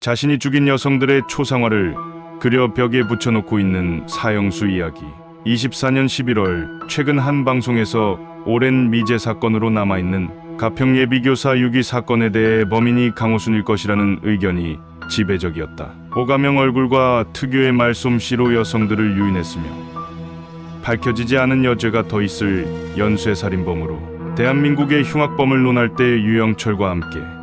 자신이 죽인 여성들의 초상화를 그려 벽에 붙여놓고 있는 사형수 이야기. 24년 11월 최근 한 방송에서 오랜 미제 사건으로 남아있는 가평 예비교사 유기 사건에 대해 범인이 강호순일 것이라는 의견이 지배적이었다. 오가명 얼굴과 특유의 말솜씨로 여성들을 유인했으며 밝혀지지 않은 여죄가 더 있을 연쇄살인범으로 대한민국의 흉악범을 논할 때 유영철과 함께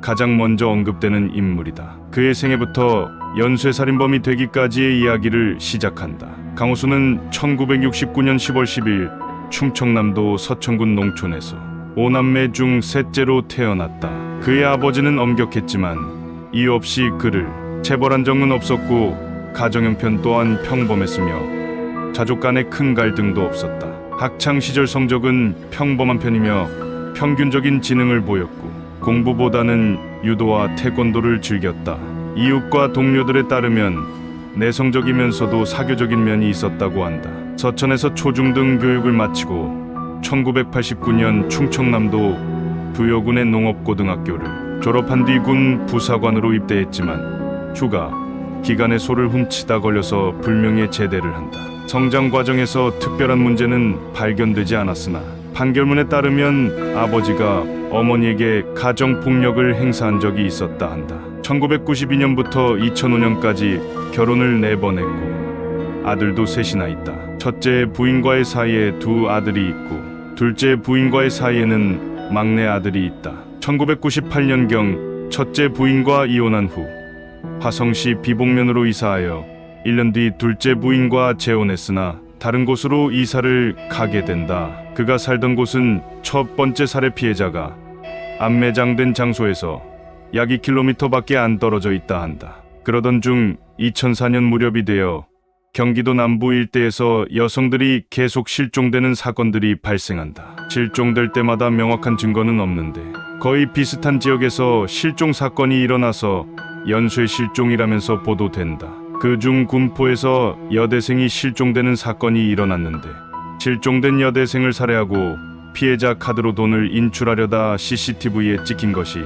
가장 먼저 언급되는 인물이다. 그의 생애부터 연쇄살인범이 되기까지의 이야기를 시작한다. 강호수는 1969년 10월 10일 충청남도 서천군 농촌에서 오남매 중 셋째로 태어났다. 그의 아버지는 엄격했지만 이유 없이 그를 체벌한 적은 없었고 가정 형편 또한 평범했으며 자족 간의 큰 갈등도 없었다. 학창 시절 성적은 평범한 편이며 평균적인 지능을 보였고 공부보다는 유도와 태권도를 즐겼다. 이웃과 동료들에 따르면 내성적이면서도 사교적인 면이 있었다고 한다. 서천에서 초중등 교육을 마치고 1989년 충청남도 부여군의 농업고등학교를 졸업한 뒤 군 부사관으로 입대했지만 휴가 기간에 소를 훔치다 걸려서 불명예 제대를 한다. 성장 과정에서 특별한 문제는 발견되지 않았으나 판결문에 따르면 아버지가 어머니에게 가정 폭력을 행사한 적이 있었다 한다. 1992년부터 2005년까지 결혼을 네 번 했고 아들도 셋이나 있다. 첫째 부인과의 사이에 두 아들이 있고 둘째 부인과의 사이에는 막내 아들이 있다. 1998년경 첫째 부인과 이혼한 후 화성시 비봉면으로 이사하여 1년 뒤 둘째 부인과 재혼했으나 다른 곳으로 이사를 가게 된다. 그가 살던 곳은 첫 번째 살해 피해자가 안매장된 장소에서 약 2km밖에 안 떨어져 있다 한다. 그러던 중 2004년 무렵이 되어 경기도 남부 일대에서 여성들이 계속 실종되는 사건들이 발생한다. 실종될 때마다 명확한 증거는 없는데 거의 비슷한 지역에서 실종 사건이 일어나서 연쇄 실종이라면서 보도된다. 그중 군포에서 여대생이 실종되는 사건이 일어났는데 실종된 여대생을 살해하고 피해자 카드로 돈을 인출하려다 CCTV에 찍힌 것이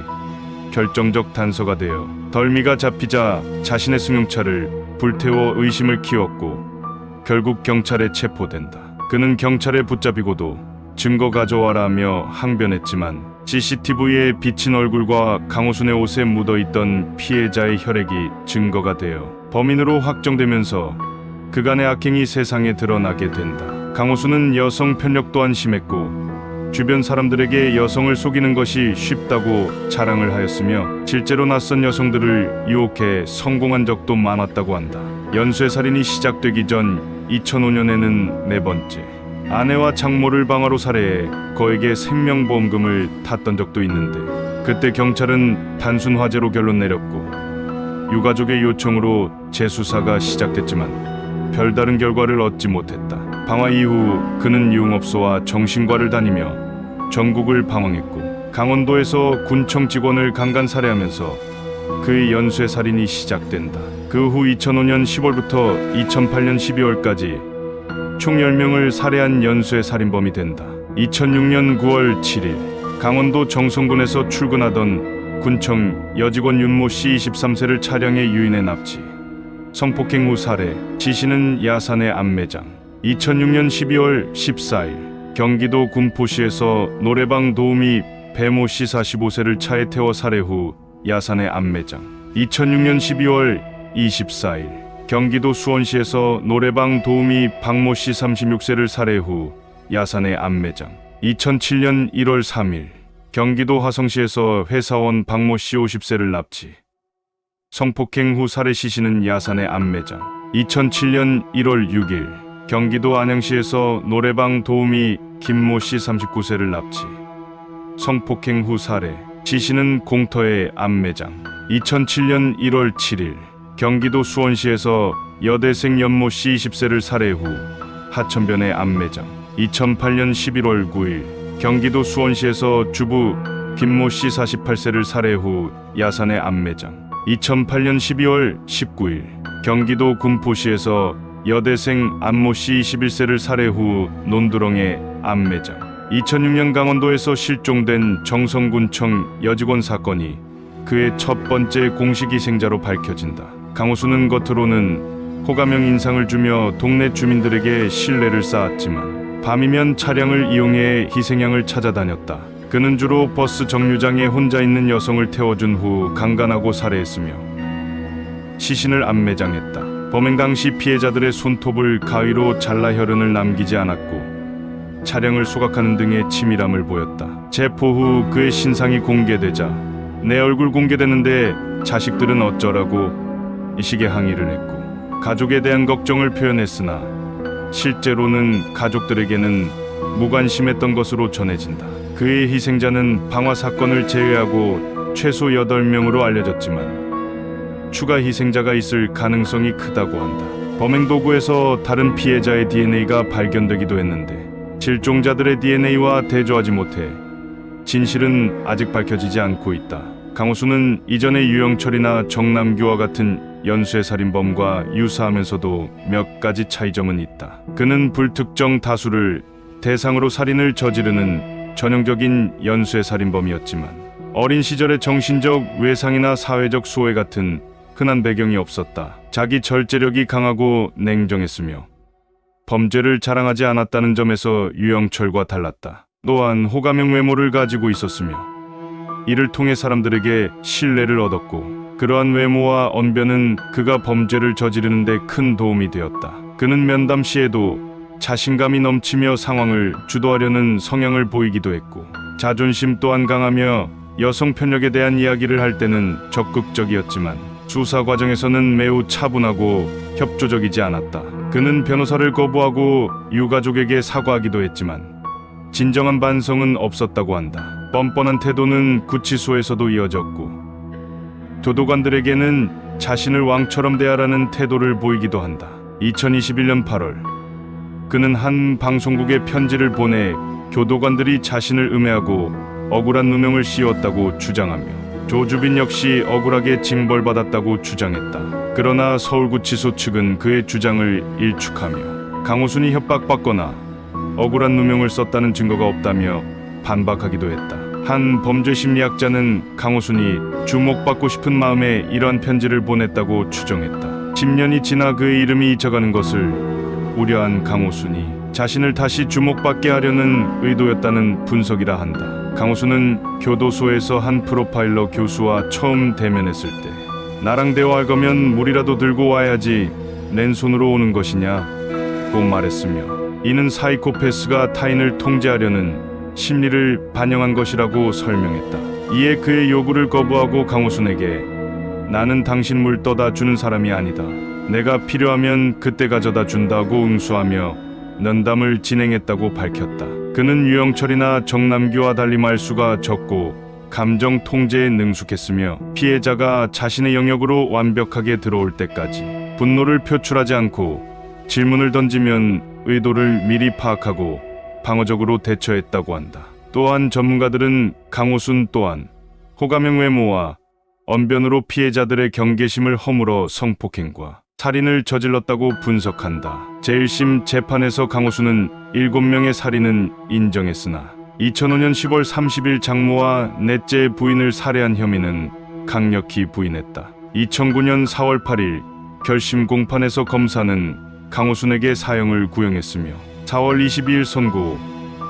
결정적 단서가 되어 덜미가 잡히자 자신의 승용차를 불태워 의심을 키웠고 결국 경찰에 체포된다. 그는 경찰에 붙잡히고도 증거 가져와라며 항변했지만 CCTV에 비친 얼굴과 강호순의 옷에 묻어있던 피해자의 혈액이 증거가 되어 범인으로 확정되면서 그간의 악행이 세상에 드러나게 된다. 강호순은 여성 편력 또한 심했고 주변 사람들에게 여성을 속이는 것이 쉽다고 자랑을 하였으며 실제로 낯선 여성들을 유혹해 성공한 적도 많았다고 한다. 연쇄 살인이 시작되기 전 2005년에는 네 번째 아내와 장모를 방화로 살해해 거에게 생명보험금을 탔던 적도 있는데 그때 경찰은 단순 화재로 결론 내렸고 유가족의 요청으로 재수사가 시작됐지만 별다른 결과를 얻지 못했다. 방화 이후 그는 유흥업소와 정신과를 다니며 전국을 방황했고 강원도에서 군청 직원을 강간 살해하면서 그의 연쇄 살인이 시작된다. 그 후 2005년 10월부터 2008년 12월까지 총 10명을 살해한 연쇄 살인범이 된다. 2006년 9월 7일 강원도 정선군에서 출근하던 군청 여직원 윤모 씨 23세를 차량에 유인해 납치. 성폭행 후 살해. 지시는 야산의 안매장. 2006년 12월 14일 경기도 군포시에서 노래방 도우미 배모 씨 45세를 차에 태워 살해 후 야산의 안매장. 2006년 12월 24일 경기도 수원시에서 노래방 도우미 박모 씨 36세를 살해 후 야산의 안매장. 2007년 1월 3일 경기도 화성시에서 회사원 박모 씨 50세를 납치. 성폭행 후 살해 시신은 야산의 안매장. 2007년 1월 6일 경기도 안양시에서 노래방 도우미 김모 씨 39세를 납치. 성폭행 후 살해. 시신은 공터의 안매장. 2007년 1월 7일 경기도 수원시에서 여대생 연모 씨 20세를 살해 후 하천변의 안매장. 2008년 11월 9일 경기도 수원시에서 주부 김모 씨 48세를 살해 후 야산의 안매장. 2008년 12월 19일 경기도 군포시에서 여대생 안모 씨 21세를 살해 후 논두렁의 안매장. 2006년 강원도에서 실종된 정성군청 여직원 사건이 그의 첫 번째 공식 희생자로 밝혀진다. 강호수는 겉으로는 호감형 인상을 주며 동네 주민들에게 신뢰를 쌓았지만 밤이면 차량을 이용해 희생양을 찾아다녔다. 그는 주로 버스 정류장에 혼자 있는 여성을 태워준 후 강간하고 살해했으며 시신을 안매장했다. 범행 당시 피해자들의 손톱을 가위로 잘라 혈흔을 남기지 않았고 차량을 소각하는 등의 치밀함을 보였다. 체포 후 그의 신상이 공개되자 내 얼굴 공개되는데 자식들은 어쩌라고 이 식의 항의를 했고 가족에 대한 걱정을 표현했으나 실제로는 가족들에게는 무관심했던 것으로 전해진다. 그의 희생자는 방화 사건을 제외하고 최소 8명으로 알려졌지만 추가 희생자가 있을 가능성이 크다고 한다. 범행 도구에서 다른 피해자의 DNA가 발견되기도 했는데 실종자들의 DNA와 대조하지 못해 진실은 아직 밝혀지지 않고 있다. 강호수는 이전의 유영철이나 정남규와 같은 연쇄 살인범과 유사하면서도 몇 가지 차이점은 있다. 그는 불특정 다수를 대상으로 살인을 저지르는 전형적인 연쇄 살인범이었지만 어린 시절의 정신적 외상이나 사회적 소외 같은 흔한 배경이 없었다. 자기 절제력이 강하고 냉정했으며 범죄를 자랑하지 않았다는 점에서 유영철과 달랐다. 또한 호감형 외모를 가지고 있었으며 이를 통해 사람들에게 신뢰를 얻었고 그러한 외모와 언변은 그가 범죄를 저지르는 데 큰 도움이 되었다. 그는 면담 시에도 자신감이 넘치며 상황을 주도하려는 성향을 보이기도 했고 자존심 또한 강하며 여성 편력에 대한 이야기를 할 때는 적극적이었지만 수사 과정에서는 매우 차분하고 협조적이지 않았다. 그는 변호사를 거부하고 유가족에게 사과하기도 했지만 진정한 반성은 없었다고 한다. 뻔뻔한 태도는 구치소에서도 이어졌고 교도관들에게는 자신을 왕처럼 대하라는 태도를 보이기도 한다. 2021년 8월 그는 한 방송국에 편지를 보내 교도관들이 자신을 음해하고 억울한 누명을 씌웠다고 주장하며 조주빈 역시 억울하게 징벌받았다고 주장했다. 그러나 서울구치소 측은 그의 주장을 일축하며 강호순이 협박받거나 억울한 누명을 썼다는 증거가 없다며 반박하기도 했다. 한 범죄 심리학자는 강호순이 주목받고 싶은 마음에 이러한 편지를 보냈다고 추정했다. 10년이 지나 그의 이름이 잊혀가는 것을 우려한 강호순이 자신을 다시 주목받게 하려는 의도였다는 분석이라 한다. 강호순은 교도소에서 한 프로파일러 교수와 처음 대면했을 때 나랑 대화할 거면 물이라도 들고 와야지 맨손으로 오는 것이냐 고 말했으며 이는 사이코패스가 타인을 통제하려는 심리를 반영한 것이라고 설명했다. 이에 그의 요구를 거부하고 강호순에게 나는 당신 물 떠다 주는 사람이 아니다. 내가 필요하면 그때 가져다 준다고 응수하며 면담을 진행했다고 밝혔다. 그는 유영철이나 정남규와 달리 말수가 적고 감정 통제에 능숙했으며 피해자가 자신의 영역으로 완벽하게 들어올 때까지 분노를 표출하지 않고 질문을 던지면 의도를 미리 파악하고 방어적으로 대처했다고 한다. 또한 전문가들은 강호순 또한 호감형 외모와 언변으로 피해자들의 경계심을 허물어 성폭행과 살인을 저질렀다고 분석한다. 제1심 재판에서 강호수는 7명의 살인은 인정했으나 2005년 10월 30일 장모와 넷째 부인을 살해한 혐의는 강력히 부인했다. 2009년 4월 8일 결심 공판에서 검사는 강호순에게 사형을 구형했으며 4월 22일 선고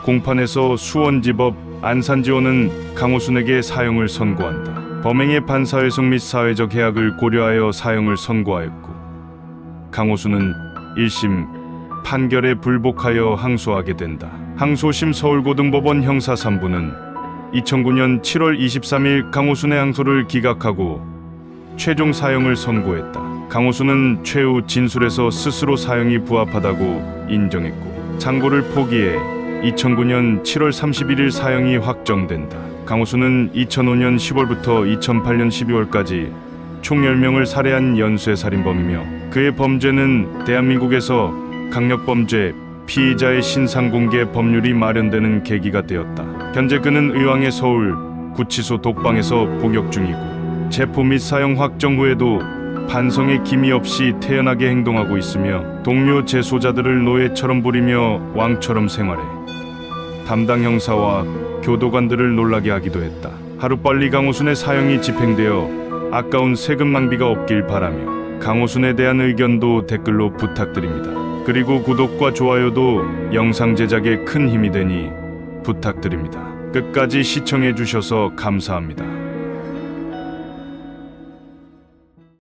공판에서 수원지법 안산지원은 강호순에게 사형을 선고한다. 범행의 반사회성 및 사회적 해악을 고려하여 사형을 선고하였고 강호수는 1심 판결에 불복하여 항소하게 된다. 항소심 서울고등법원 형사 3부는 2009년 7월 23일 강호순의 항소를 기각하고 최종 사형을 선고했다. 강호수는 최후 진술에서 스스로 사형이 부합하다고 인정했고 상고를 포기해 2009년 7월 31일 사형이 확정된다. 강호수는 2005년 10월부터 2008년 12월까지 총 10명을 살해한 연쇄 살인범이며 그의 범죄는 대한민국에서 강력범죄 피의자의 신상 공개 법률이 마련되는 계기가 되었다. 현재 그는 의왕의 서울 구치소 독방에서 복역 중이고 체포 및 사형 확정 후에도 반성의 기미 없이 태연하게 행동하고 있으며 동료 재소자들을 노예처럼 부리며 왕처럼 생활해 담당 형사와 교도관들을 놀라게 하기도 했다. 하루빨리 강호순의 사형이 집행되어 아까운 세금 낭비가 없길 바라며 강호순에 대한 의견도 댓글로 부탁드립니다. 그리고 구독과 좋아요도 영상 제작에 큰 힘이 되니 부탁드립니다. 끝까지 시청해 주셔서 감사합니다.